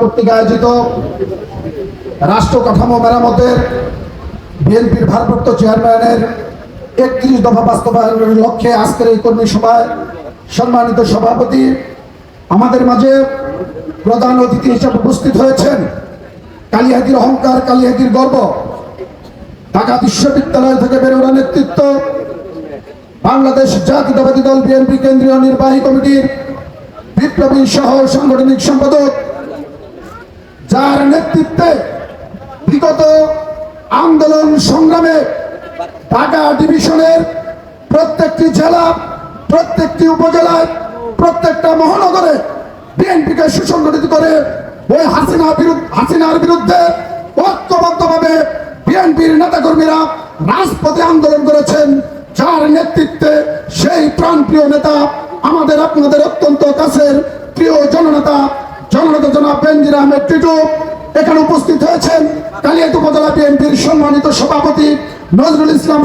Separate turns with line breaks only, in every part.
কর্তৃক আয়োজিত রাষ্ট্র কাঠামো মেরামতের বিএনপির চেয়ারম্যানের একত্রিশ দফা বাস্তবায়নের লক্ষ্যে এই সম্মানিত সভাপতি আমাদের মাঝে প্রধান অতিথি হিসেবে উপস্থিত হয়েছেন। কালিহাতির অহংকার কালিহাতির গর্ব, ঢাকা বিশ্ববিদ্যালয় থেকে বেরোনা নেতৃত্ব, বাংলাদেশ জাতীয়তাবাদী দল বিএনপি কেন্দ্রীয় নির্বাহী কমিটির বিপ্লবী সহ সাংগঠনিক সম্পাদক যার নেতৃত্বে বিগত আন্দোলন সংগ্রামে ঢাকা ডিভিশনের প্রত্যেকটি জেলা, প্রত্যেকটি উপজেলায়, প্রত্যেকটা মহানগরে বিএনপিকে সুসংগঠিত করে ওই হাসিনা বিরুদ্ধে হাসিনার বিরুদ্ধে ঐক্যবদ্ধভাবে বিএনপির নেতাকর্মীরা রাজপথে আন্দোলন করেছেন। যার নেতৃত্বে সেই প্রাণপ্রিয় নেতা আমাদের আপনাদের অত্যন্ত কাছের প্রিয় জননেতা জননেতা জনাব আহমেদ টিটু এখানে উপস্থিত হয়েছেন। কালিয়াত উপজেলা বিএনপির সম্মানিত সভাপতি নজরুল ইসলাম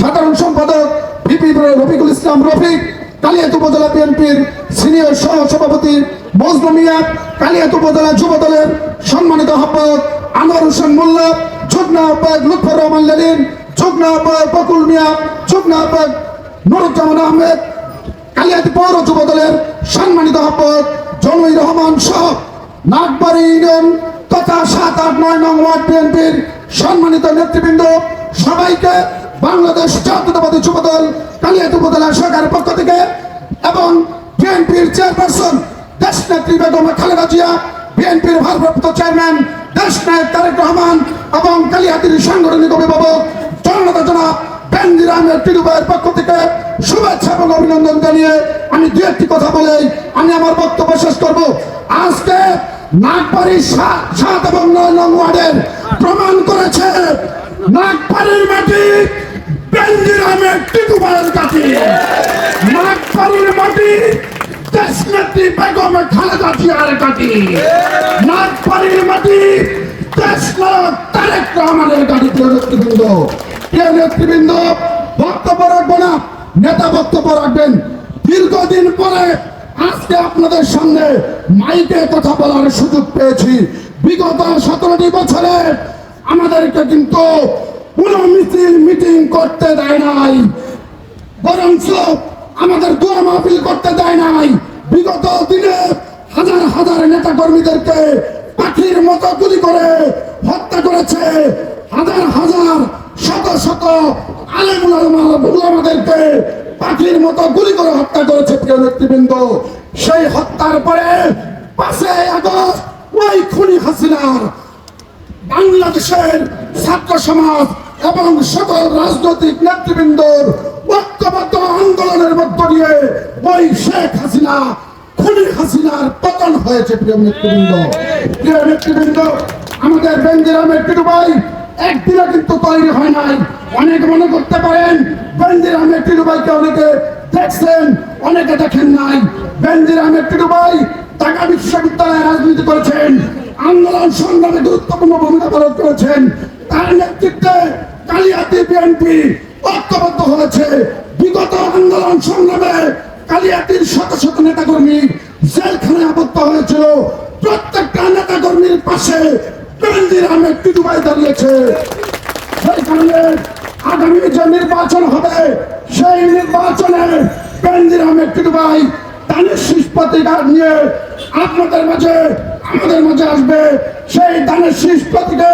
সাধারণ সম্পাদক ভিপি রফিকুল ইসলাম রফিক কালিয়াত উপজেলা বিএনপির সিনিয়র সহ সভাপতি মজনু মিয়া কালিয়াত উপজেলা যুব দলের সম্মানিত আহ্বায়ক আনোয়ার হোসেন মোল্লা, যুগ্ম আহ্বায়ক লুৎফর রহমান লেলিন যুগ্ম আহ্বায়ক বকুল মিয়া, যুগ্ম আহ্বায়ক নুরুজ্জামান আহমেদ কালিয়াতি পৌর যুব দলের সম্মানিত আহ্বায়ক রহমান সহ নাগবাড়ি ইউনিয়ন তথা সাত আট নয় নং ওয়ার্ড বিএনপির সম্মানিত নেতৃবৃন্দ, সবাইকে বাংলাদেশ জাতীয়তাবাদী যুব দল কালিয়াতি উপজেলা সরকারের পক্ষ থেকে এবং বিএনপির চেয়ারপারসন দেশ নেত্রী বেগম খালেদা জিয়া, বিএনপির ভারপ্রাপ্ত চেয়ারম্যান দেশ নায়ক রহমান এবং কালিয়াতির সাংগঠনিক অভিভাবক জনতা জনাব টিডুবাইয়ের পক্ষ থেকে শুভেচ্ছা এবং অভিনন্দন জানিয়ে আমি দু একটি কথা বলেই আমি আমার বক্তব্য শেষ করব। আজকে নাগবাড়ির সাত এবং নয় নং ওয়ার্ডের প্রমাণ করেছে নাগবাড়ির মাটি বেনজির আহমেদ টিডুবাইয়ের কাছে নাগবাড়ির মাটি দেশনেত্রী বেগম খালেদা জিয়ার কাছে নাগবাড়ির মাটি দেশ নায়ক তারেক রহমানের কাছে প্রিয় নেতৃবৃন্দ। প্রিয় নেতৃবৃন্দ, বক্তব্য রাখব না, নেতা বক্তব্য রাখবেন। দীর্ঘদিন পরে আজকে আপনাদের সামনে মাইকে কথা বলার সুযোগ পেয়েছি। বিগত সতেরোটি বছরে আমাদেরকে কিন্তু কোনো মিছিল, মিটিং করতে দেয় নাই। বরঞ্চ আমাদের দোয়া মাহফিল করতে দেয় নাই। বিগত দিনে হাজার হাজার নেতা কর্মীদেরকে পাখির মতো গুলি করে হত্যা করেছে। হাজার হাজার শত শত আলেমুলামাদেরকে পাখির মতো গুলি করে হত্যা করেছে প্রিয় নেতৃবৃন্দ। সেই হত্যার পরে পাশে আগস্ট ওই খুনি হাসিনার বাংলাদেশের ছাত্র সমাজ এবং সকল রাজনৈতিক নেতৃবৃন্দর ঐক্যবদ্ধ আন্দোলনের মধ্য দিয়ে ওই শেখ হাসিনা, খুনি হাসিনার পতন হয়েছে প্রিয় নেতৃবৃন্দ। প্রিয় নেতৃবৃন্দ, আমাদের বেঞ্জির আহমেদ টিটুবাই একদিনে কিন্তু তৈরি হয় নাই। অনেক মনে করতে পারেন। বেঞ্জির আহমেদ টিটুবাইকে অনেকে দেখছেন, অনেকে দেখেন নাই। বেঞ্জির আহমেদ টিটুবাই ঢাকা বিশ্ববিদ্যালয়ে রাজনীতি করেছেন, আন্দোলন সংগ্রামে গুরুত্বপূর্ণ ভূমিকা পালন করেছেন। তার নেতৃত্বে কালিয়াতি বিএনপি ঐক্যবদ্ধ হয়েছে। বিগত আন্দোলন সংগ্রামে কালিয়াতির শত শত নেতাকর্মী জেলখানে আবদ্ধ হয়েছিল। প্রত্যেকটা নেতাকর্মীর পাশে বেনজির আহমেদ টিটুবাই দাঁড়িয়েছে। আগামী যে নির্বাচন হবে, সেই নির্বাচনে বেনজির আহমেদ টিটুবাই দানের শীষ প্রতিকার নিয়ে আপনাদের মাঝে, আমাদের মাঝে আসবে। সেই দানের শীষ প্রতীকে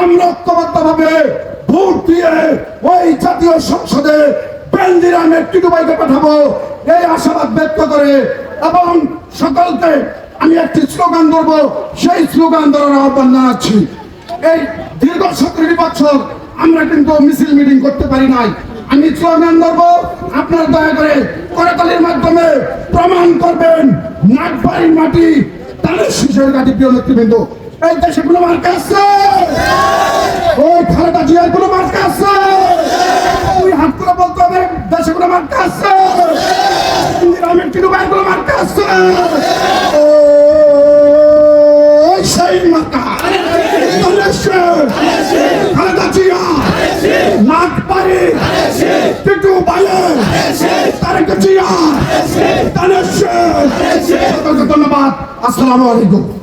আমরা ঐক্যবদ্ধভাবে ভোট দিয়ে ওই জাতীয় সংসদে বেনজির আহমেদ টিটুবাইকে পাঠাবো। এই আশাবাদ ব্যক্ত করে এবং সকলকে আমি একটি স্লোগান ধরবো। সেই স্লোগান ধরার আহ্বান জানাচ্ছি। এই দীর্ঘ সতেরোটি বছর আমরা কিন্তু মিছিল মিটিং করতে পারি নাই। আমি স্লোগান ধরবো, আপনার দয়া করে করতালির মাধ্যমে প্রমাণ করবেন নাগবাড়ির মাটি, তাদের শিশুর কাছে প্রিয় নেতৃবৃন্দ। এই দেশে কোনো মার্কা আছে? ওই খালেদা জিয়ার কোনো মার্কা ওই হাত করে বলতে হবে, দেশে কোনো কিন্তু ভাই কোনো ওই সেই মার্কা জিয়া নাগবাড়ি বায়ের তারেক জিয়া ধন্যবাদ আসসালামু আলাইকুম